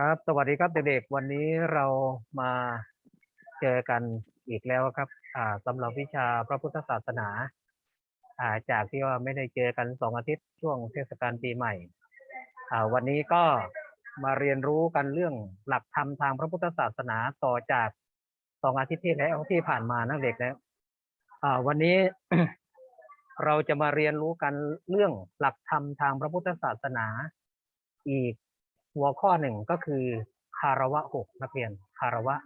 ครับ สวัสดีครับเด็กๆ วันนี้เรามาเจอกันอีกแล้วครับ อ่าสำหรับวิชาพระพุทธศาสนา อ่า จากที่ว่าไม่ได้เจอกันสองอาทิตย์ช่วงเทศกาลปีใหม่ อ่า วันนี้ก็มาเรียนรู้กันเรื่องหลักธรรมทางพระพุทธศาสนาต่อจากสองอาทิตย์ที่แล้วที่ผ่านมานะเด็กแล้วอ่า วันนี้เราจะมาเรียนรู้กันเรื่องหลักธรรมทางพระพุทธศาสนาอีก หัวข้อหนึ่งก็คือคารวะหกนักเรียนคารวะ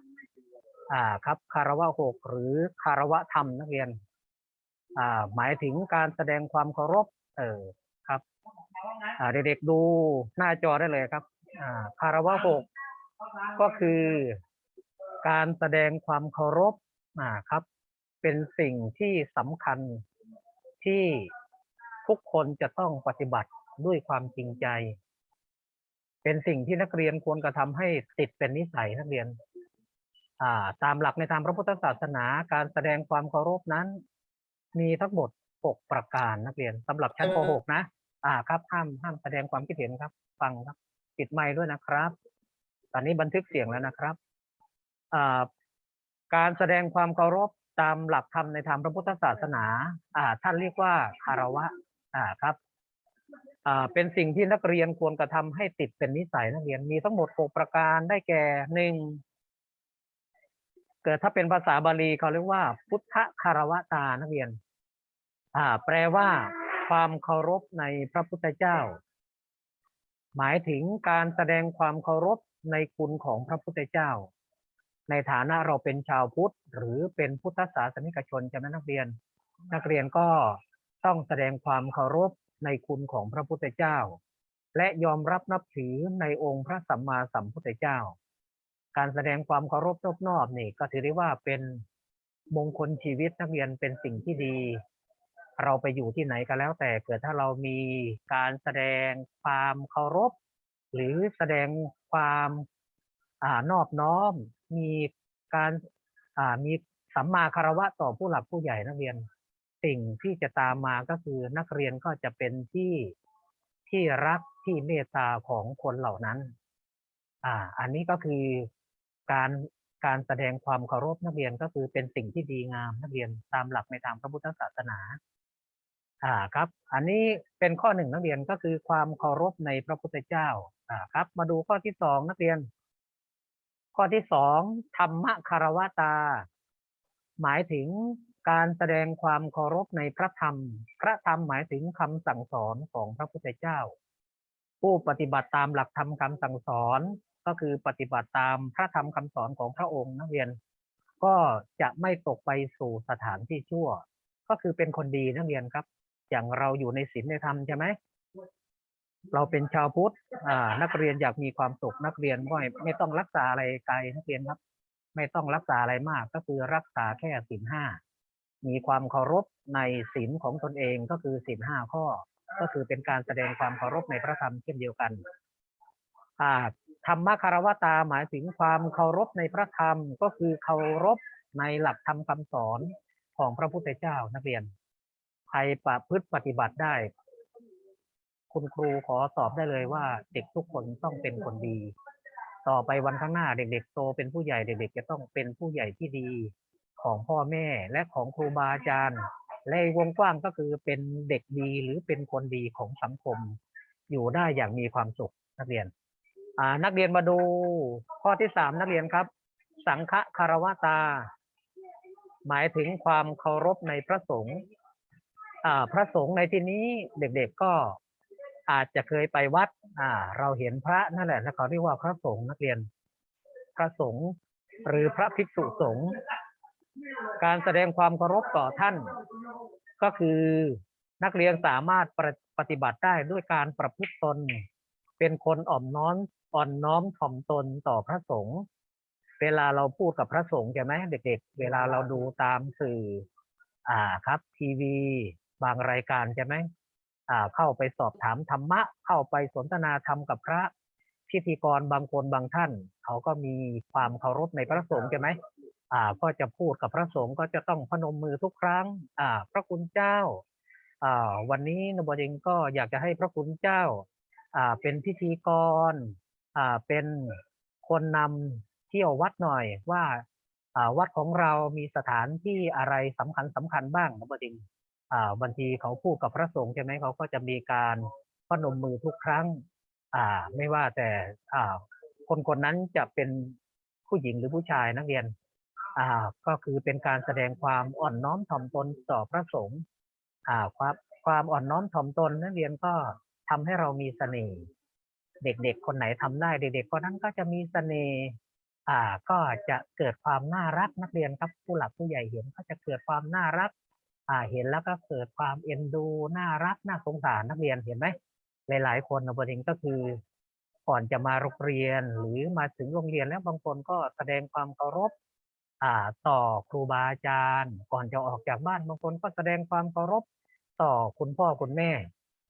อ่าครับคารวะหกหรือคารวะธรรมนักเรียนอ่าหมายถึงการแสดงความเคารพเออครับอ่าเด็กๆดูหน้าจอได้เลยครับอ่าคารวะหกก็คือการแสดงความเคารพอ่าครับ เป็นสิ่งที่สำคัญที่ทุกคนจะต้องปฏิบัติด้วยความจริงใจ เป็นสิ่งที่นักเรียนควรกระทำให้ติดเป็นนิสัยนักเรียน อ่า ตามหลักในทางพระพุทธศาสนาการแสดงความเคารพนั้น มีทั้งหมดหกประการนักเรียนสำหรับชั้นป .6 นะ อ่าครับห้ามห้ามแสดงความคิดเห็นครับ ฟังครับ ปิดไมค์ด้วยนะครับ ตอนนี้บันทึกเสียงแล้วนะครับอ่าการแสดงความเคารพตามหลักธรรมในทางพระพุทธศาสนา อ่า ท่านเรียกว่าคารวะ อ่า ครับ เป็นสิ่งที่นักเรียนควรกระทำให้ติดเป็นนิสัยนักเรียนมีทั้งหมดหกประการได้แก่หนึ่งเกิดถ้าเป็นภาษาบาลีเขาเรียกว่า พุทธคารวตานักเรียน อ่า แปลว่าความเคารพในพระพุทธเจ้า หมายถึงการแสดงความเคารพในคุณของพระพุทธเจ้า ในฐานะเราเป็นชาวพุทธ หรือเป็นพุทธศาสนิกชนใช่ไหมนักเรียน นักเรียนก็ต้องแสดงความเคารพ ในคุณของพระพุทธเจ้า และยอมรับนับถือในองค์พระสัมมาสัมพุทธเจ้า การแสดงความเคารพนอบๆนี่ก็ถือได้ว่าเป็นมงคลชีวิตนักเรียนเป็นสิ่งที่ดี เราไปอยู่ที่ไหนก็แล้วแต่เกิดถ้าเรามีการแสดงความเคารพ หรือแสดงความอนอบน้อม มีการมีสัมมาคารวะต่อผู้หลักผู้ใหญ่นักเรียน สิ่งที่จะตามมาก็คือนักเรียนก็จะเป็นที่ที่รักที่เมตตาของคนเหล่านั้น อ่า อันนี้ก็คือการการแสดงความเคารพนักเรียนก็คือเป็นสิ่งที่ดีงามนักเรียนตามหลักในทางพระพุทธศาสนา อ่าครับ อันนี้เป็นข้อหนึ่งนักเรียนก็คือความเคารพในพระพุทธเจ้า อ่าครับ มาดูข้อที่สองนักเรียน ข้อที่สองธรรมคารวตา หมายถึง การแสดงความเคารพในพระธรรม พระธรรมหมายถึงคำสั่งสอนของพระพุทธเจ้า ผู้ปฏิบัติตามหลักธรรมคำสั่งสอนก็คือปฏิบัติตามพระธรรมคำสอนของพระองค์นักเรียน ก็จะไม่ตกไปสู่สถานที่ชั่ว ก็คือเป็นคนดีนักเรียนครับ อย่างเราอยู่ในศีลในธรรมใช่ไหมเราเป็นชาวพุทธอ่านักเรียนอยากมีความสุขนักเรียนไม่ไม่ต้องรักษาอะไรไกลนักเรียนครับ ไม่ต้องรักษาอะไรมากก็คือรักษาแค่ศีลห้า มีความเคารพในศีลของตนเองก็คือศีลห้าข้อ ก็คือเป็นการแสดงความเคารพในพระธรรมเช่นเดียวกันอ่าธรรมคารวตาหมายถึงความเคารพในพระธรรมก็คือเคารพในหลักธรรมคำสอนของพระพุทธเจ้านักเรียนใครประพฤติปฏิบัติได้ คุณครูขอตอบได้เลยว่า เด็กทุกคนต้องเป็นคนดี ต่อไปวันข้างหน้าเด็กๆโตเป็นผู้ใหญ่เด็กๆจะต้องเป็นผู้ใหญ่ที่ดี ของพ่อแม่และของครูบาอาจารย์ และวงกว้างก็คือเป็นเด็กดีหรือเป็นคนดีของสังคม อยู่ได้อย่างมีความสุขนักเรียน อ่า นักเรียนมาดูข้อที่สามนักเรียนครับ สังฆคารวตา หมายถึงความเคารพในพระสงฆ์อ่า พระสงฆ์ในที่นี้เด็กๆก็อาจจะเคยไปวัด อ่า เราเห็นพระนั่นแหละแล้วเขาเรียกว่าพระสงฆ์นักเรียน พระสงฆ์หรือพระภิกษุสงฆ์ การแสดงความเคารพต่อท่าน ก็คือนักเรียนสามารถปฏิปฏิบัติได้ด้วยการประพฤติตน เป็นคนอ่อมน้อมอ่อนน้อมถ่อมตนต่อพระสงฆ์เวลาเราพูดกับพระสงฆ์ใช่ไหมเด็กๆ เวลาเราดูตามสื่อ อ่าครับ ทีวี บางรายการใช่ไหมอ่า เข้าไปสอบถามธรรมะ เข้าไปสนทนาธรรมกับพระพิธีกรบางคนบางท่าน เขาก็มีความเคารพในพระสงฆ์ใช่ไหม อ่าก็จะพูดกับพระสงฆ์ก็จะต้องพนมมือทุกครั้งอ่าพระคุณเจ้าอ่าวันนี้นบดิงก็อยากจะให้พระคุณเจ้าอ่าเป็นพิธีกรอ่าเป็นคนนำเที่ยววัดหน่อยว่าอ่าวัดของเรามีสถานที่อะไรสำคัญสำคัญบ้างนะบดินอ่าบางทีเขาพูดกับพระสงฆ์ใช่ไหมเขาก็จะมีการพนมมือทุกครั้ง อ่า ไม่ว่าแต่อ่าคนคนนั้นจะเป็นผู้หญิงหรือผู้ชายนักเรียน อ่าก็คือเป็นการแสดงความอ่อนน้อมถ่อมตนต่อพระสงฆ์อ่าความความอ่อนน้อมถ่อมตนนักเรียนก็ทำให้เรามีเสน่ห์เด็กๆ คนไหนทำได้เด็กๆคนนั้นก็จะมีเสน่ห์อ่าก็จะเกิดความน่ารักนักเรียนครับผู้หลักผู้ใหญ่เห็นก็จะเกิดความน่ารักอ่าเห็นแล้วก็เกิดความเอ็นดูน่ารักน่าสงสารนักเรียนเห็นไหมหลายๆ คนนะประเด็นก็คือก่อนจะมาโรงเรียนหรือมาถึงโรงเรียนแล้วบางคนก็แสดงความเคารพ ต่อครูบาอาจารย์ ก่อนจะออกจากบ้านบางคนก็แสดงความเคารพต่อคุณพ่อคุณแม่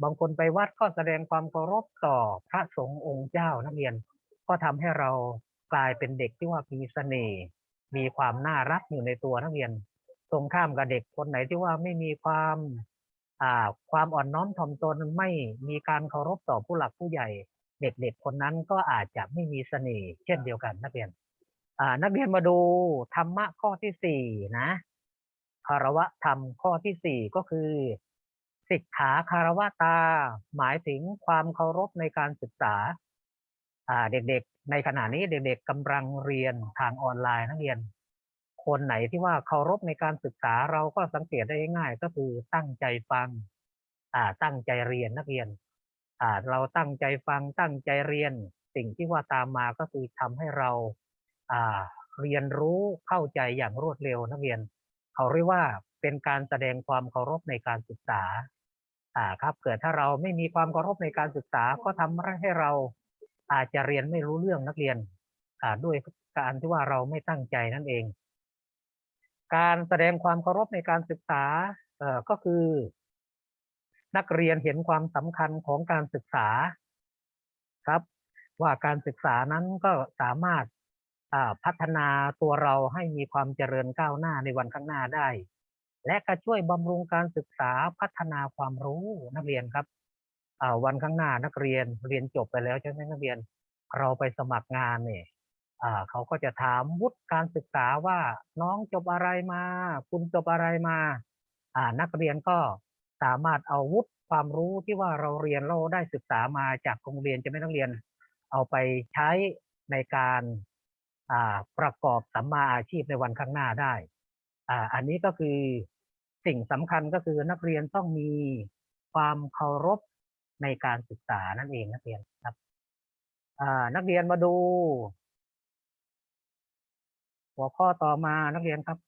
บางคนไปวัดก็แสดงความเคารพต่อพระสงฆ์องค์เจ้านักเรียน ก็ทำให้เรากลายเป็นเด็กที่ว่ามีเสน่ห์มีความน่ารักอยู่ในตัวนักเรียน ตรงข้ามกับเด็กคนไหนที่ว่าไม่มีความความอ่อนน้อมถ่อมตนไม่มีการเคารพต่อผู้หลักผู้ใหญ่ เด็กๆคนนั้นก็อาจจะไม่มีเสน่ห์เช่นเดียวกันนักเรียน นักเรียนมาดูธรรมะข้อที่สี่นะคารวะธรรมข้อที่สี่ก็คือสิกขาคารวะตา หมายถึงความเคารพในการศึกษาเด็กๆ ในขณะนี้เด็กๆกำลังเรียนทางออนไลน์นักเรียน คนไหนที่ว่าเคารพในการศึกษาเราก็สังเกตได้ง่าย ก็คือตั้งใจฟังตั้งใจเรียนนักเรียนเราตั้งใจฟังตั้งใจเรียน สิ่งที่ว่าตามมาก็คือทำให้เรา เรียนรู้เข้าใจอย่างรวดเร็วนักเรียน เขาเรียกว่าเป็นการแสดงความเคารพในการศึกษาอ่าครับเกิดถ้าเราไม่มีความเคารพในการศึกษาก็ทำให้เราอาจจะเรียนไม่รู้เรื่องนักเรียนอ่าด้วยการที่ว่าเราไม่ตั้งใจนั่นเอง การแสดงความเคารพในการศึกษาเอ่อก็คือ นักเรียนเห็นความสำคัญของการศึกษาครับ ว่าการศึกษานั้นก็สามารถ พัฒนาตัวเราให้มีความเจริญก้าวหน้าในวันข้างหน้าได้ และก็ช่วยบำรุงการศึกษาพัฒนาความรู้นักเรียนครับวันข้างหน้านักเรียนเรียนจบไปแล้วใช่ไหมนักเรียน เราไปสมัครงานเนี่ยเขาก็จะถามวุฒิการศึกษาว่าน้องจบอะไรมา คุณจบอะไรมาานักเรียนก็สามารถเอาวุฒิความรู้ที่ว่าเราเรียนเราได้ศึกษามาจากโรงเรียนจะไม่นักเรียน เอาไปใช้ในการ ประกอบสัมมาอาชีพในวันข้างหน้าได้อ,อันนี้ก็คือสิ่งสำคัญก็คือนักเรียนต้องมีความเคารพในการศึกษานั่นเองนักเรียนครับนักเรียนมาดู หัวข้อต่อมานักเรียนครับ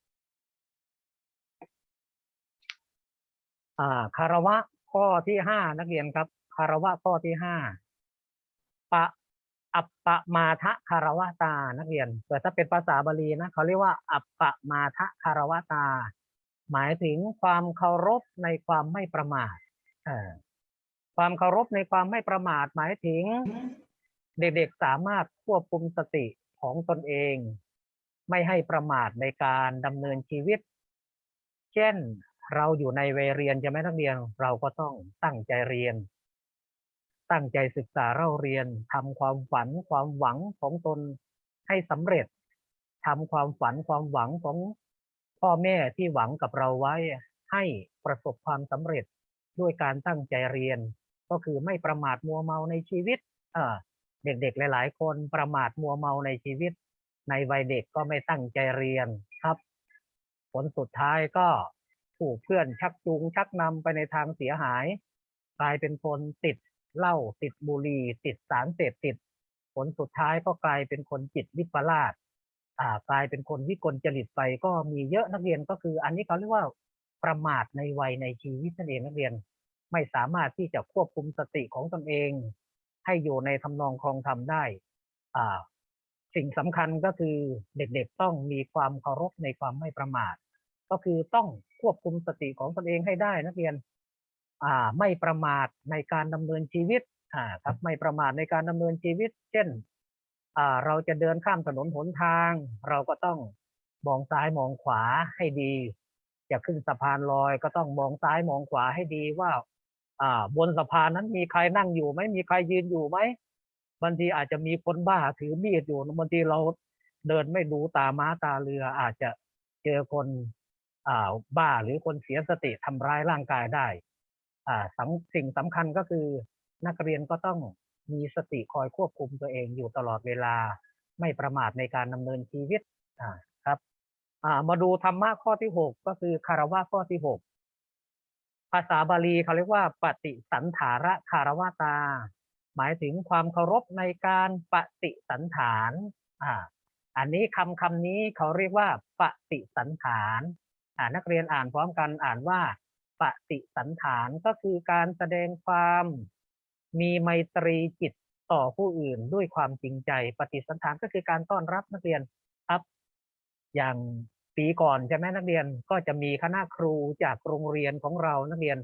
คารวะข้อที่ห้านักเรียนครับ คารวะข้อที่ห้าปะ อัปปะมาทะคารวะตานักเรียนแต่ถ้าเป็นภาษาบาลีนะเขาเรียกว่า อัปปะมาทะคารวะตา หมายถึงความเคารพในความไม่ประมาทความเคารพในความไม่ประมาท หมายถึง เด็กๆสามารถควบคุมสติของตนเอง ไม่ให้ประมาทในการดำเนินชีวิต เช่นเราอยู่ในเวัยเรียนใช่ไหมนักเรียน เราก็ต้องตั้งใจเรียน ตั้งใจศึกษาเล่าเรียนทำความฝันความหวังของตนให้สำเร็จทำความฝันความหวังของพ่อแม่ที่หวังกับเราไว้ให้ประสบความสำเร็จด้วยการตั้งใจเรียน ก็คือไม่ประมาทมัวเมาในชีวิตเออเด็กๆหลาย ๆ คนประมาทมัวเมาในชีวิต ในวัยเด็กก็ไม่ตั้งใจเรียนครับ ผลสุดท้ายก็ถูกเพื่อนชักจูงชักนำไปในทางเสียหาย กลายเป็นคนติด เหล้าติดบุหรี่ติดสารเสพติด ผลสุดท้ายก็กลายเป็นคนจิตวิปลาสอ่ากลายเป็นคนวิกลจริตไปก็มีเยอะนักเรียนก็คือ อันนี้เขาเรียกว่าประมาทในวัยในชีวิตนั่นเองนักเรียน ไม่สามารถที่จะควบคุมสติของตนเอง ให้อยู่ในทำนองครองธรรมได้อ่าสิ่งสำคัญก็คือเด็กๆต้องมีความเคารพในความไม่ประมาท ก็คือต้องควบคุมสติของตนเองให้ได้นักเรียน ไม่ประมาทในการดำเนินชีวิตอ่าครับไม่ประมาทในการดำเนินชีวิต เช่นอ่าเราจะเดินข้ามถนนหนทาง เราก็ต้องมองซ้ายมองขวาให้ดีจะขึ้นสะพานลอยก็ต้องมองซ้ายมองขวาให้ดีว่าอ่าบนสะพานนั้นมีใครนั่งอยู่ไหมมีใครยืนอยู่ไหมบางทีอาจจะมีคนบ้าถือมีดอยู่บางทีเราเดินไม่ดูตาม้าตาเรือ อาจจะเจอคนอ่าบ้าหรือคนเสียสติทำร้ายร่างกายได้อ่า สำสิ่งสำคัญก็คือนักเรียนก็ต้องมีสติคอยควบคุมตัวเองอยู่ตลอดเวลา ไม่ประมาทในการดำเนินชีวิตครับมาดูธรรมะข้อที่หกก็คือคารวะข้อที่หกภาษาบาลีเขาเรียกว่า ปฏิสันถาระคารวะตา หมายถึงความเคารพในการปฏิสันฐานอ่าอันนี้คำคำนี้เขาเรียกว่า ปฏิสันฐานนักเรียนอ่านพร้อมกันอ่านว่า ปฏิสันฐานก็คือการแสดงความมีไมตรีจิตต่อผู้อื่นด้วยความจริงใจ ปฏิสันฐานก็คือการต้อนรับนักเรียนครับอย่างปีก่อนใช่ไหมนักเรียนก็จะมีคณะครูจากโรงเรียนของเรานักเรียน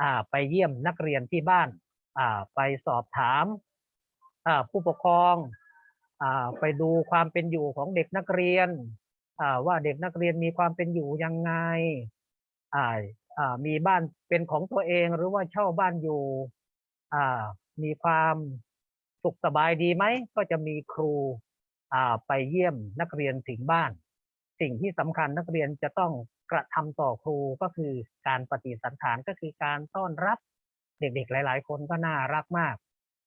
อ่าไปเยี่ยมนักเรียนที่บ้านอ่าไปสอบถามอ่าผู้ปกครองอ่าไปดูความเป็นอยู่ของเด็กนักเรียนอ่าว่าเด็กนักเรียนมีความเป็นอยู่ยังไงอ่า มีบ้านเป็นของตัวเองหรือว่าเช่าบ้านอยู่มีความสุขสบายดีไหม ก็จะมีครูไปเยี่ยมนักเรียนถึงบ้าน สิ่งที่สำคัญนักเรียนจะต้องกระทำต่อครูก็คือการปฏิสันฐานก็คือการต้อนรับเด็กๆ หลาย ๆ คนก็น่ารักมาก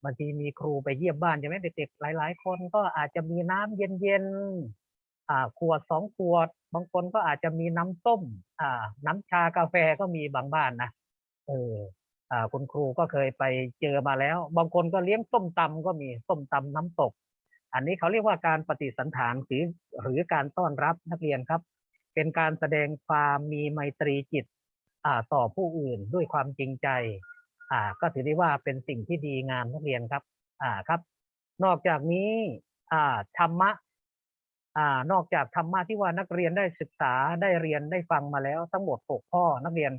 บางทีมีครูไปเยี่ยมบ้านใช่ไหมเด็กๆหลาย ๆ คนก็อาจจะมีน้ำเย็นๆ ขวดสองขวด บางคนก็อาจจะมีน้ำส้มน้ำชากาแฟก็มีบางบ้านนะเอออคุณครูก็เคยไปเจอมาแล้ว บางคนก็เลี้ยงส้มตำก็มีส้มตำน้ำตก อันนี้เขาเรียกว่าการปฏิสันฐานหรือหรือการต้อนรับนักเรียนครับ เป็นการแสดงความมีไมตรีจิตต่อผู้อื่นด้วยความจริงใจก็ถือได้ว่าเป็นสิ่งที่ดีงามนักเรียนครับครับ นอกจากนี้ธรรมะ อ่านอกจากธรรมะที่ว่านักเรียนได้ศึกษาได้เรียนได้ฟังมาแล้วทั้งหมดหกข้อนักเรียน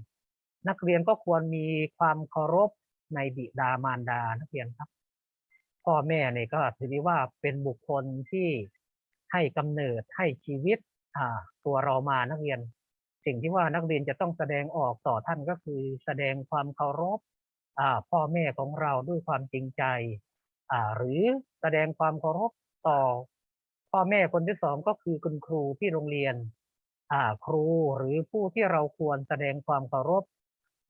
นักเรียนก็ควรมีความเคารพในบิดามารดานักเรียนครับ พ่อแม่เนี่ยก็ถือได้ว่าเป็นบุคคลที่ให้กำเนิดให้ชีวิตอ่าตัวเรามานักเรียน สิ่งที่ว่านักเรียนจะต้องแสดงออกต่อท่านก็คือแสดงความเคารพอ่าพ่อแม่ของเราด้วยความจริงใจอ่าหรือแสดงความเคารพต่อ พ่อแม่คนที่สองก็คือคุณครูที่โรงเรียนอ่าครูหรือผู้ที่เราควรแสดงความเคารพ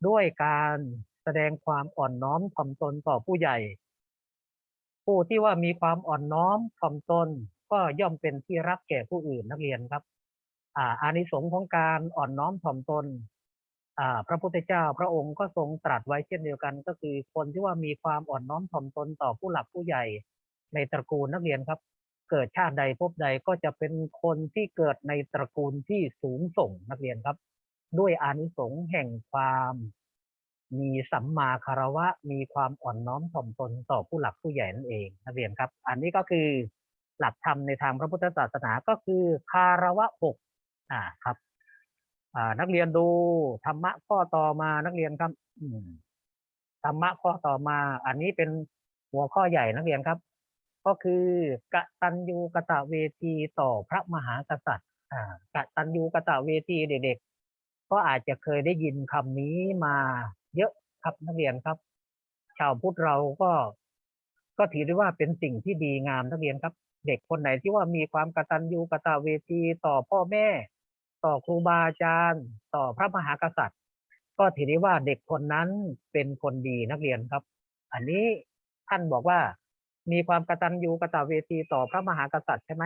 ด้วยการแสดงความอ่อนน้อมถ่อมตนต่อผู้ใหญ่ ผู้ที่ว่ามีความอ่อนน้อมถ่อมตน ก็ย่อมเป็นที่รักแก่ผู้อื่นนักเรียนครับ อ่าอานิสงส์ของการอ่อนน้อมถ่อมตนอ่าพระพุทธเจ้าพระองค์ก็ทรงตรัสไว้เช่นเดียวกัน ก็คือคนที่ว่ามีความอ่อนน้อมถ่อมตนต่อผู้หลักผู้ใหญ่ ในตระกูลนักเรียนครับ เกิดชาติใดภพใดก็จะเป็นคนที่เกิดในตระกูลที่สูงส่งนักเรียนครับ ด้วยอานิสงส์แห่งความ มีสัมมาคารวะ มีความอ่อนน้อมถ่อมตนต่อผู้หลักผู้ใหญ่นั่นเองนักเรียนครับ อันนี้ก็คือหลักธรรมในทางพระพุทธศาสนาก็คือคารวะหกอ่าครับอ่านักเรียนดูธรรมะข้อต่อมานักเรียนครับธรรมะข้อต่อมา อันนี้เป็นหัวข้อใหญ่นักเรียนครับ ก็คือกตัญญูกะตะเวทีต่อพระมหากษัตริย์อ่ากตัญญูกะตะเวทีเด็กๆ ก็อาจจะเคยได้ยินคำนี้มาเยอะครับนักเรียนครับ ชาวพุทธเราก็ก็ถือได้ว่าเป็นสิ่งที่ดีงามนักเรียนครับ เด็กคนไหนที่ว่ามีความกตัญญูกะตะเวทีต่อพ่อแม่ ต่อครูบาอาจารย์ ต่อพระมหากษัตริย์ ก็ถือได้ว่าเด็กคนนั้นเป็นคนดีนักเรียนครับ อันนี้ท่านบอกว่า มีความกตัญญูกตเวทีต่อพระมหากษัตริย์ใช่ไหม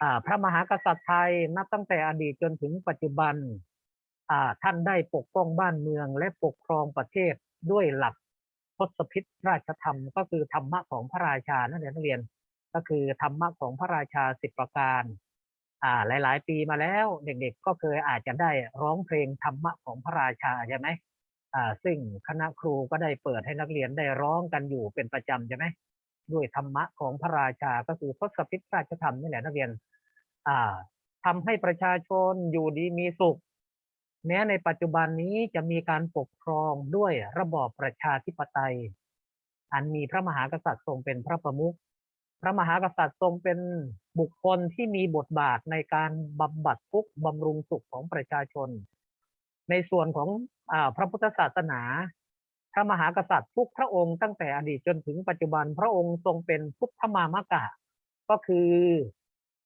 อ่า พระมหากษัตริย์ไทยนับตั้งแต่อดีตจนถึงปัจจุบันอ่าท่านได้ปกป้องบ้านเมืองและปกครองประเทศด้วยหลักทศพิธราชธรรม ก็คือธรรมะของพระราชานั่นเองนักเรียน ก็คือธรรมะของพระราชาสิบประการ อ่า หลาย ๆ ปีมาแล้วเด็กๆ ก็เคยอาจจะได้ร้องเพลงธรรมะของพระราชาใช่ไหมอ่า ซึ่งคณะครูก็ได้เปิดให้นักเรียนได้ร้องกันอยู่เป็นประจำใช่ไหม ด้วยธรรมะของพระราชาก็คือทศพิธราชธรรมนี่แหละนักเรียน อ่าทำให้ประชาชนอยู่ดีมีสุข แม้ในปัจจุบันนี้จะมีการปกครองด้วยระบอบประชาธิปไตย อันมีพระมหากษัตริย์ทรงเป็นพระประมุขพระมหากษัตริย์ทรงเป็นบุคคลที่มีบทบาทในการบำบัดทุกข์บำรุงสุขของประชาชน ในส่วนของอพระพุทธศาสนา พระมหากษัตริย์ทุกพระองค์ตั้งแต่อดีตจนถึงปัจจุบันพระองค์ทรงเป็นพุทธมามกะ ก็คือ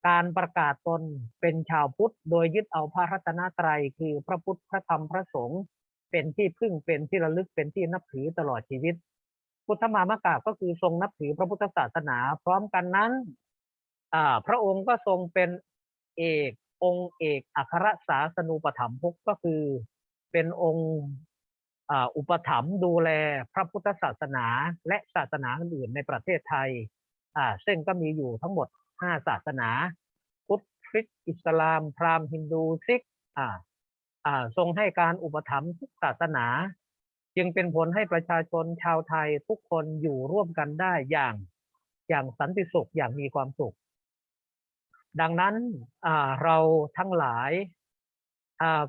การประกาศตนเป็นชาวพุทธ โดยยึดเอาพระรัตนตรัยคือพระพุทธพระธรรมพระสงฆ์เป็นที่พึ่งเป็นที่ระลึกเป็นที่นับถือตลอดชีวิต พุทธมามกะก็คือทรงนับถือพระพุทธศาสนา พร้อมกันนั้นพระองค์ก็ทรงเป็นเอกองค์เอกอัครศาสนูปถัมภกก็คือเป็นองค์ อุปถัมภ์ดูแลพระพุทธศาสนาและศาสนาอื่นในประเทศไทยซึ่งก็มีอยู่ทั้งหมดห้าศาสนา พุทธคริสต์อิสลาม พราหมณ์ฮินดูซิกทรงให้การอุปถัมภ์ทุกศาสนา จึงเป็นผลให้ประชาชนชาวไทยทุกคนอยู่ร่วมกันได้อย่างอย่างสันติสุขอย่างมีความสุข ดังนั้นเราทั้งหลาย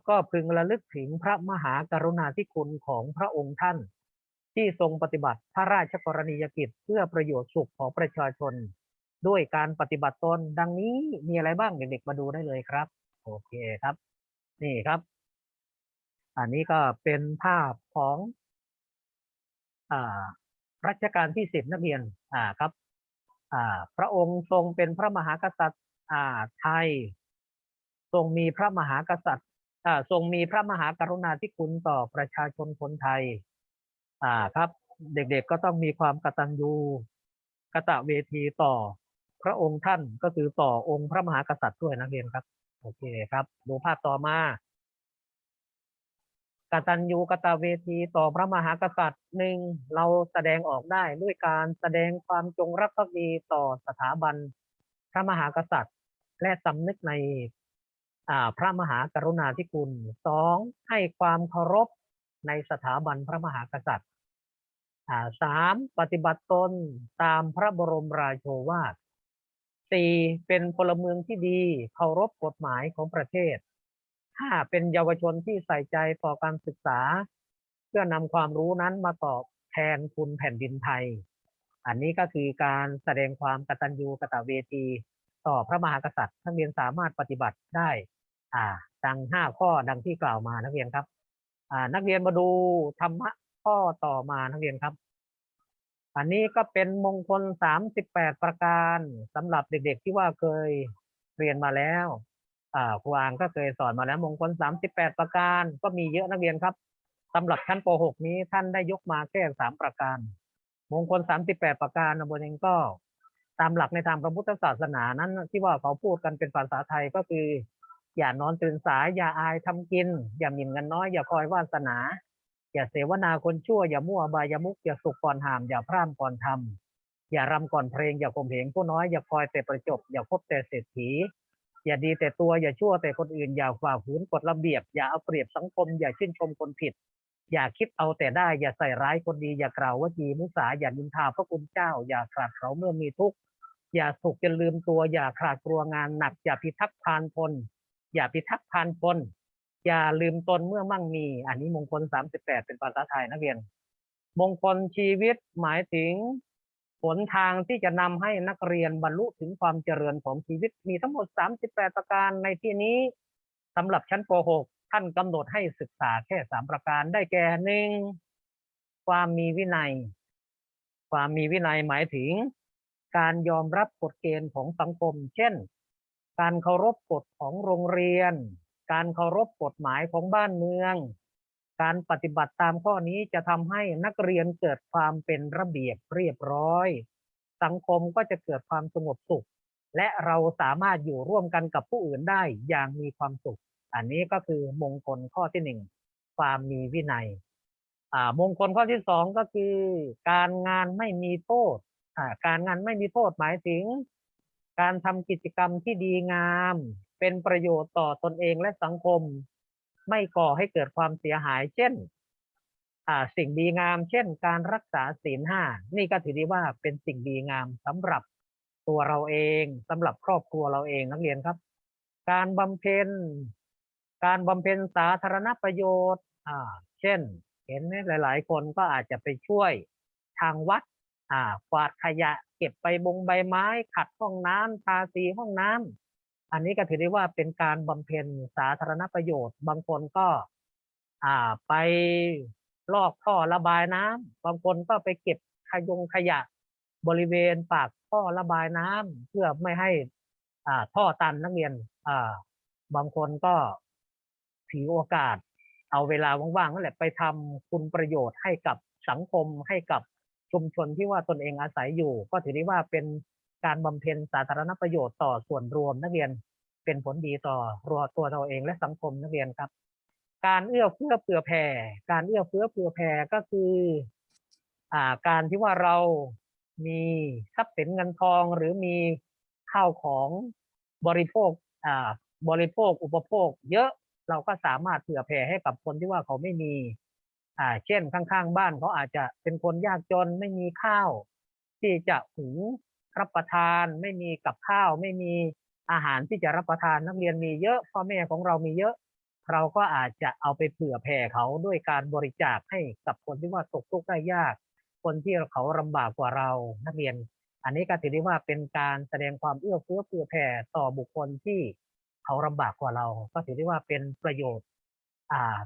ก็พึงระลึกถึงพระมหากรุณาธิคุณของพระองค์ท่าน ที่ทรงปฏิบัติพระราชกรณียกิจเพื่อประโยชน์สุขของประชาชน ด้วยการปฏิบัติตนดังนี้มีอะไรบ้างเด็กๆมาดูได้เลยครับ โอเคครับ นี่ครับ อันนี้ก็เป็นภาพของอ่ารัชกาลที่สิบนักเรียนอ่าครับอ่าพระองค์ทรงเป็นพระมหากษัตริย์อ่าไทยทรงมีพระมหากษัตริย์ ทรงมีพระมหากรุณาธิคุณต่อประชาชนคนไทย อ่าครับ เด็กๆก็ต้องมีความกตัญญูกตเวทีต่อพระองค์ท่านก็คือต่อองค์พระมหากษัตริย์ด้วยนักเรียนครับ โอเคครับดูภาพต่อมากตัญญูกตเวทีต่อพระมหากษัตริย์หนึ่งเราแสดงออกได้ด้วยการแสดงความจงรักภักดีต่อสถาบัน พระมหากษัตริย์ และสำนึกใน พระมหากรุณาธิคุณสองให้ความเคารพในสถาบันพระมหากษัตริย์อ่าสามปฏิบัติตนตามพระบรมราโชวาทสี่เป็นพลเมืองที่ดีเคารพกฎหมายของประเทศห้าเป็นเยาวชนที่ใส่ใจต่อการศึกษา เพื่อนำความรู้นั้นมาตอบแทนคุณแผ่นดินไทย อันนี้ก็คือการแสดงความกตัญญูกตเวที ต่อพระมหากษัตริย์นักเรียนสามารถปฏิบัติได้ อ่าดังห้าข้อดังที่กล่าวมานักเรียนครับ อ่า นักเรียนมาดูธรรมะข้อต่อมานักเรียนครับ อันนี้ก็เป็นมงคลสามสิบแปดประการสำหรับเด็กๆที่ว่าเคยเรียนมาแล้ว อ่าครูอางก็เคยสอนมาแล้ว มงคลสามสิบแปดประการ ก็มีเยอะนักเรียนครับสำหรับชั้นป .6 นี้ท่านได้ยกมาแค่สามประการ มงคลสามสิบแปดประการนะบนเองก็ ตามหลักในทางพระพุทธศาสนานั้นที่ว่าเขาพูดกันเป็นภาษาไทยก็คือ อย่านอนตื่นสาย อย่าอายทำกิน อย่าหมิ่นเงินน้อย อย่าคอยวาสนา อย่าเสวนาคนชั่ว อย่ามั่วบายามุก อย่าสุกก่อนหาม อย่าพร่ำก่อนทำอย่ารำก่อนเพลง อย่าข่มเหงผู้น้อย อย่าคอยแต่ประจบ อย่าคบแต่เศรษฐี อย่าดีแต่ตัว อย่าชั่วแต่คนอื่น อย่าฝ่าฝืนกฎระเบียบ อย่าเอาเปรียบสังคม อย่าชื่นชมคนผิด อย่าคิดเอาแต่ได้ อย่าใส่ร้ายคนดี อย่ากล่าวว่าจีมุสา อย่านินทาพระคุณเจ้า อย่าขาดเขาเมื่อมีทุกข์ อย่าสุขจนลืมตัว อย่าขาดกลัวงานหนัก อย่าพิทักษ์พานพล อย่าพิทักษ์พานพลอย่าลืมตนเมื่อมั่งมี อันนี้มงคลสามสิบแปดเป็นภาษาไทยนักเรียน มงคลชีวิตหมายถึงหนทางที่จะนำให้นักเรียนบรรลุถึงความเจริญของชีวิตมีทั้งหมด 38 ประการในที่นี้สำหรับชั้นป .6 ท่านกำหนดให้ศึกษาแค่ 3 ประการได้แก่หนึ่งความมีวินัย ความมีวินัยหมายถึง การยอมรับกฎเกณฑ์ของสังคม เช่น การเคารพกฎของโรงเรียน การเคารพกฎหมายของบ้านเมือง การปฏิบัติตามข้อนี้จะทำให้นักเรียนเกิดความเป็นระเบียบเรียบร้อย สังคมก็จะเกิดความสงบสุข และเราสามารถอยู่ร่วมกันกับผู้อื่นได้อย่างมีความสุข อันนี้ก็คือมงคลข้อที่หนึ่งความมีวินัยมงคลข้อที่สองก็คือ การงานไม่มีโทษการงานไม่มีโทษหมายถึง การทำกิจกรรมที่ดีงาม เป็นประโยชน์ต่อตนเองและสังคม ไม่ก่อให้เกิดความเสียหาย เช่นสิ่งดีงาม เช่น การรักษาศีลห้านี่ก็ถือได้ว่าเป็นสิ่งดีงามสำหรับตัวเราเองสำหรับครอบครัวเราเองนักเรียนครับ การบำเพ็ญการบำเพ็ญสาธารณประโยชน์อ่าเช่น เห็นไหมหลาย ๆ คนก็อาจจะไปช่วยทางวัดอ่ากวาดขยะ ก็บใบบงใบไม้ ขัดห้องน้ำทาสีห้องน้ำอันนี้ก็ถือได้ว่าเป็นการบำเพ็ญสาธารณประโยชน์ บางคนก็อ่าไปลอกท่อระบายน้ำบางคนก็ไปเก็บขยงขยะบริเวณปากท่อระบายน้ำเพื่อไม่ให้อ่าท่อตันนักเรียนอ่าบางคนก็ถือโอกาส เอาเวลาว่างๆนั่นแหละไปทำคุณประโยชน์ให้กับสังคมให้กับ ชุมชนที่ว่าตนเองอาศัยอยู่ ก็ถือได้ว่าเป็นการบำเพ็ญสาธารณประโยชน์ต่อส่วนรวมนักเรียนเป็นผลดีต่อรัวตัวเราเองและสังคมนักเรียนครับ การเอื้อเฟื้อเผื่อแผ่ การเอื้อเฟื้อเผื่อแผ่ก็คืออ่าการที่ว่าเรามีทรัพย์สินเงินทองหรือมีข้าวของบริโภคอ่าบริโภคอุปโภค เยอะเราก็สามารถเผื่อแผ่ให้กับคนที่ว่าเขาไม่มี อ่า เช่นข้างๆ บ้านเขาอาจจะเป็นคนยากจนไม่มีข้าว ที่จะหุงรับประทาน ไม่มีกับข้าว ไม่มีอาหารที่จะรับประทานนักเรียนมีเยอะพ่อแม่ของเรามีเยอะ เราก็อาจจะเอาไปเผื่อแผ่เขาด้วยการบริจาคให้กับคนที่ว่าตกทุกข์ได้ยาก คนที่เขาลำบากกว่าเรานักเรียน อันนี้ก็ถือได้ว่าเป็นการแสดงความเอื้อเฟื้อเผื่อแผ่ต่อบุคคลที่เขาลำบากกว่าเรา ก็ถือได้ว่าเป็นประโยชน์ อ่า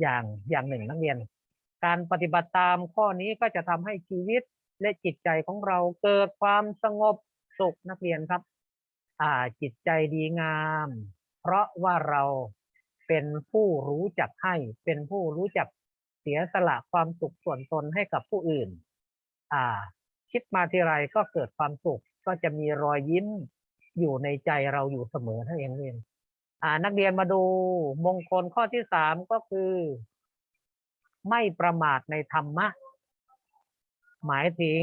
อย่างอย่างหนึ่งนักเรียน การปฏิบัติตามข้อนี้ก็จะทำให้ชีวิตและจิตใจของเราเกิดความสงบสุขนักเรียนครับ อ่าจิตใจดีงาม เพราะว่าเราเป็นผู้รู้จักให้ เป็นผู้รู้จักเสียสละความสุขส่วนตนให้กับผู้อื่น อ่า คิดมาทีไรก็เกิดความสุขก็จะมีรอยยิ้มอยู่ในใจเราอยู่เสมอนั่นเองเรียน นักเรียนมาดูมงคลข้อที่สามก็คือ ไม่ประมาทในธรรมะ หมายถึง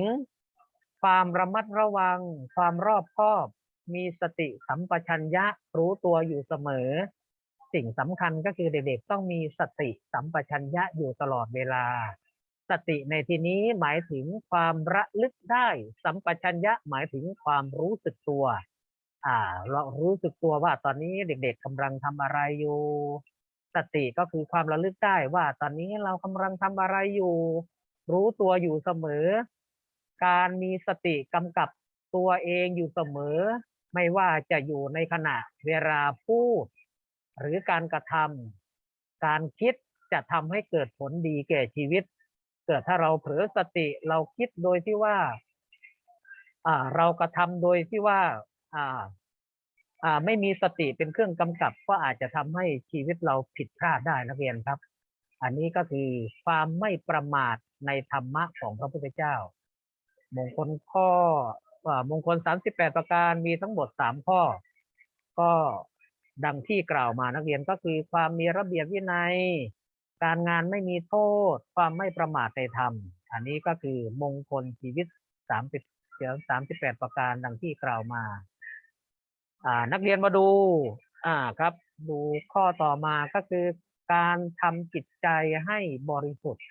ความระมัดระวัง ความรอบคอบ มีสติสัมปชัญญะรู้ตัวอยู่เสมอ สิ่งสำคัญก็คือเด็กๆ ต้องมีสติสัมปชัญญะอยู่ตลอดเวลา สติในที่นี้หมายถึงความระลึกได้ สัมปชัญญะหมายถึงความรู้สึกตัว อ่า เรารู้สึกตัวว่าตอนนี้เด็ก ๆกำลังทำอะไรอยู่ สติก็คือความระลึกได้ว่าตอนนี้เรากำลังทำอะไรอยู่ รู้ตัวอยู่เสมอ การมีสติกำกับตัวเองอยู่เสมอ ไม่ว่าจะอยู่ในขณะเวลาพูด หรือการกระทำการคิดจะทำให้เกิดผลดีแก่ชีวิต เกิดถ้าเราเผลอสติเราคิดโดยที่ว่า อ่า เรากระทำโดยที่ว่า อ่าอ่าไม่มีสติเป็นเครื่องกำกับก็อาจจะทำให้ชีวิตเราผิดพลาดได้นักเรียนครับ อันนี้ก็คือความไม่ประมาทในธรรมะของพระพุทธเจ้า มงคลข้ออ่ามงคลสามสิบแปดประการมีทั้งหมดสามข้อ ก็ดังที่กล่าวมานักเรียนก็คือความมีระเบียบวินัย การงานไม่มีโทษ ความไม่ประมาทในธรรม อันนี้ก็คือมงคลชีวิตสามสิบสามสิบแปดประการดังที่กล่าวมา อ่านักเรียนมาดูอ่าครับ ดูข้อต่อมาก็คือการทำจิตใจให้บริสุทธิ์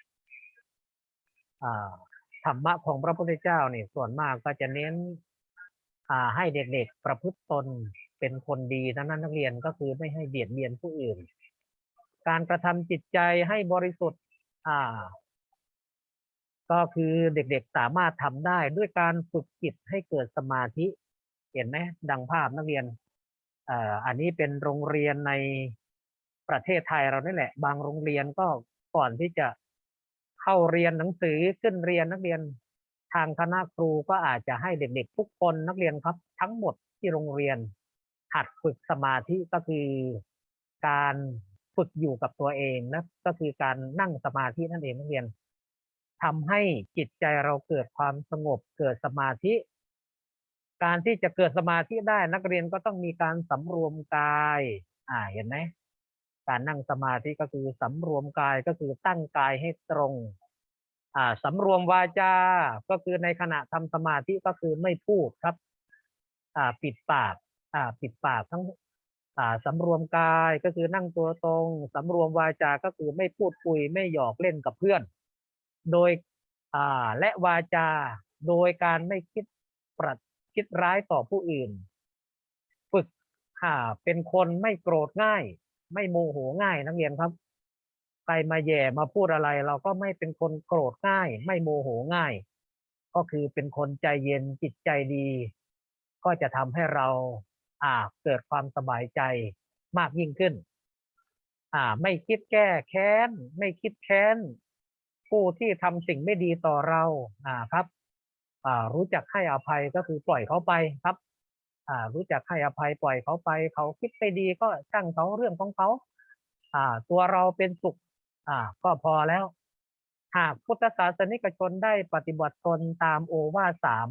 อ่าธรรมะของพระพุทธเจ้าเนี่ยส่วนมากก็จะเน้นอ่าให้เด็กๆประพฤติตนเป็นคนดีทั้งนั้นนักเรียนก็คือไม่ให้เบียดเบียนผู้อื่น การกระทำจิตใจให้บริสุทธิ์อ่า ก็คือเด็กๆสามารถทำได้ด้วยการฝึกจิตให้เกิดสมาธิ เห็นไหมดังภาพนักเรียนอ่ออันนี้เป็นโรงเรียนในประเทศไทยเรานี่แหละ บางโรงเรียนก็ก่อนที่จะเข้าเรียนหนังสือขึ้นเรียนนักเรียนทางคณะครูก็อาจจะให้เด็กๆทุกคนนักเรียนครับ ทั้งหมดที่โรงเรียน หัดฝึกสมาธิก็คือการฝึกอยู่กับตัวเองนะก็คือการนั่งสมาธินั่นเองนักเรียนทำให้จิตใจเราเกิดความสงบเกิดสมาธิ การที่จะเกิดสมาธิได้นักเรียนก็ต้องมีการสำรวมกาย อ่าเห็นไหมการนั่งสมาธิก็คือสำรวมกายก็คือตั้งกายให้ตรง อ่าสำรวมวาจา ก็คือในขณะทำสมาธิก็คือไม่พูดครับ อ่าปิดปาก อ่าปิดปากทั้ง อ่าสำรวมกายก็คือนั่งตัวตรงสำรวมวาจา ก็คือไม่พูดคุยไม่หยอกเล่นกับเพื่อน โดย อ่าและวาจา โดยการไม่คิดปรั คิดร้ายต่อผู้อื่น ฝึกอ่าเป็นคนไม่โกรธง่าย ไม่โมโหง่ายนักเรียนครับใครมาแย่มาพูดอะไร เราก็ไม่เป็นคนโกรธง่าย ไม่โมโหง่าย ก็คือเป็นคนใจเย็นจิตใจดี ก็จะทำให้เราอ่าเกิดความสบายใจมากยิ่งขึ้น อ่า ไม่คิดแก้แค้น ไม่คิดแค้น ผู้ที่ทำสิ่งไม่ดีต่อเรา อ่าครับ รู้จักให้อภัยก็คือปล่อยเขาไปครับรู้จักให้อภัยปล่อยเขาไป เขาคิดไม่ดีก็ช่างเขาเรื่องของเขาตัวเราเป็นสุขก็พอแล้ว หากพุทธศาสนิกชนได้ปฏิบัติตนตามโอวาสาม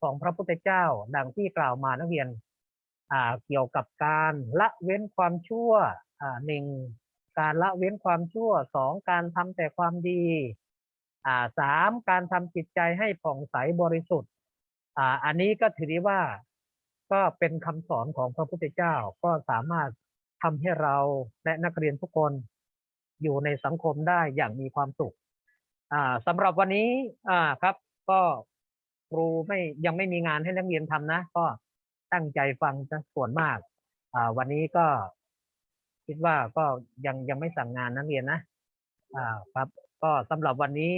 ของพระพุทธเจ้าดังที่กล่าวมานักเรียนอ่าเกี่ยวกับการละเว้นความชั่วหนึ่งการละเว้นความชั่วสองการทำแต่ความดี อ่าสามการทำจิตใจให้ผ่องใสบริสุทธิ์อ่าอันนี้ก็ถือได้ว่าก็เป็นคำสอนของพระพุทธเจ้าก็สามารถทำให้เราและนักเรียนทุกคนอยู่ในสังคมได้อย่างมีความสุขอ่าสำหรับวันนี้อ่าครับ ก็ครูไม่ยังไม่มีงานให้นักเรียนทำนะ ก็ตั้งใจฟังซะส่วนมากอ่าวันนี้ก็คิดว่าก็ยังยังไม่สั่งงานนักเรียนนะอ่าครับ ก็สำหรับวันนี้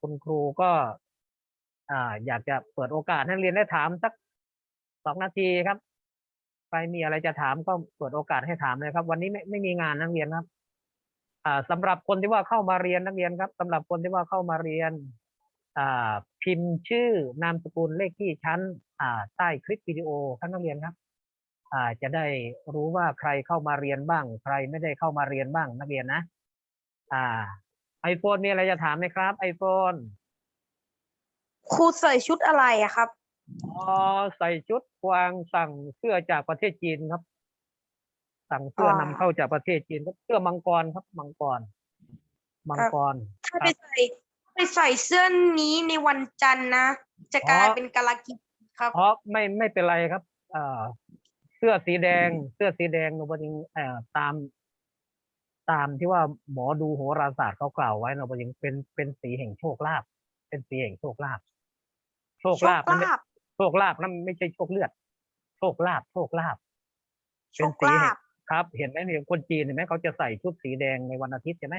คุณครูก็ออยากจะเปิดโอกาสให้นักเรียนได้ถามสักสองนาทีครับ ใครมีอะไรจะถามก็เปิดโอกาสให้ถามเลยครับ วันนี้ไม่ไม่มีงานนักเรียนครับสำหรับคนที่ว่าเข้ามาเรียนนักเรียนครับสำหรับคนที่ว่าเข้ามาเรียนพิมพ์ชื่อนามสกุลเลขที่ชั้นใต้คลิปวิดีโอครับนักเรียนครับจะได้รู้ว่าใครเข้ามาเรียนบ้าง ใครไม่ได้เข้ามาเรียนบ้างนักเรียนนะ อ่าไอโฟนมีอะไรจะถามไหมครับไอโฟนครูใส่ชุดอะไรอะครับ อ๋อใส่ชุดกวางสั่งเสื้อจากประเทศจีนครับ สั่งเสื้ออ๋นำอเข้าจากประเทศจีนครับเสื้อมังกรครับมังกร มังกร ถ้าไปใส่ไปใส่เสื้อนี้ในวันจันทร์นะ จะกลายอ๋อเป็นกาลากิครับเพราะไม่ไม่เป็นไรครับ เอ่อเสื้อสีแดง เสื้อสีแดงนบยิงเอ่อตาม ตามที่ว่าหมอดูโหราศาสตร์เขากล่าวไว้นบยิงเป็นเป็นสีแห่งโชคลาภเป็นสีแห่งโชคลาภโชคโชคลาภนั่นไม่ลาภโชคลาภนั่นไม่ใช่โชคเลือด โชคลาภโชคลาภโชเป็นคสีลาแห่ภงครับ เห็นไหมเนี่ยคนจีนเห็นไหมเขาจะใส่ชุดสีแดงในวันอาทิตย์ใช่ไหม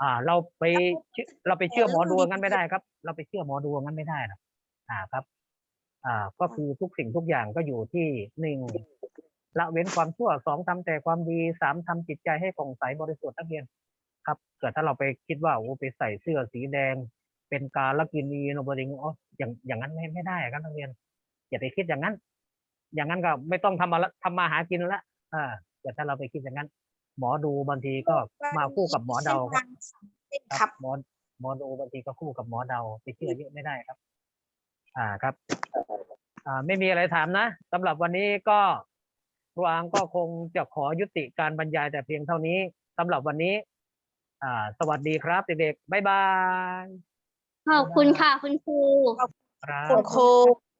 อ่า เราไปเชื่อเราไปเชื่อหมอดูงั้นไม่ได้ครับ เราไปเชื่อหมอดูงั้นไม่ได้นะอ่าครับ อ่าก็คือทุกสิ่งทุกอย่างก็อยู่ที่หนึ่ง ละเว้นความชั่วสองทำแต่ความดีสามทำจิตใจให้ผ่องใสบริสุทธิ์นักเรียนครับเกิดถ้าเราไปคิดว่าโอ้ไปใส่เสื้อสีแดง เป็นการละกินีโนบดิงอ๋ออย่างอย่างนั้นไม่ไม่ได้ครับนักเรียน อย่าไปคิดอย่างนั้น อย่างนั้นก็ไม่ต้องทำมาทำมาหากินละอ่าแต่ถ้าเราไปคิดอย่างนั้น หมอดูบางทีก็มาคู่กับหมอเดาครับครับหมอหมอดูบางทีก็คู่กับหมอเดาไปเชื่อเยอะไม่ได้ครับ อ่าครับ อ่าไม่มีอะไรถามนะสำหรับวันนี้ก็ ครูอังก็คงจะขอยุติการบรรยายแต่เพียงเท่านี้สำหรับวันนี้ อ่า สวัสดีครับเด็กๆบ๊ายบายขอบคุณค่ะคุณครู ครับ คุณครู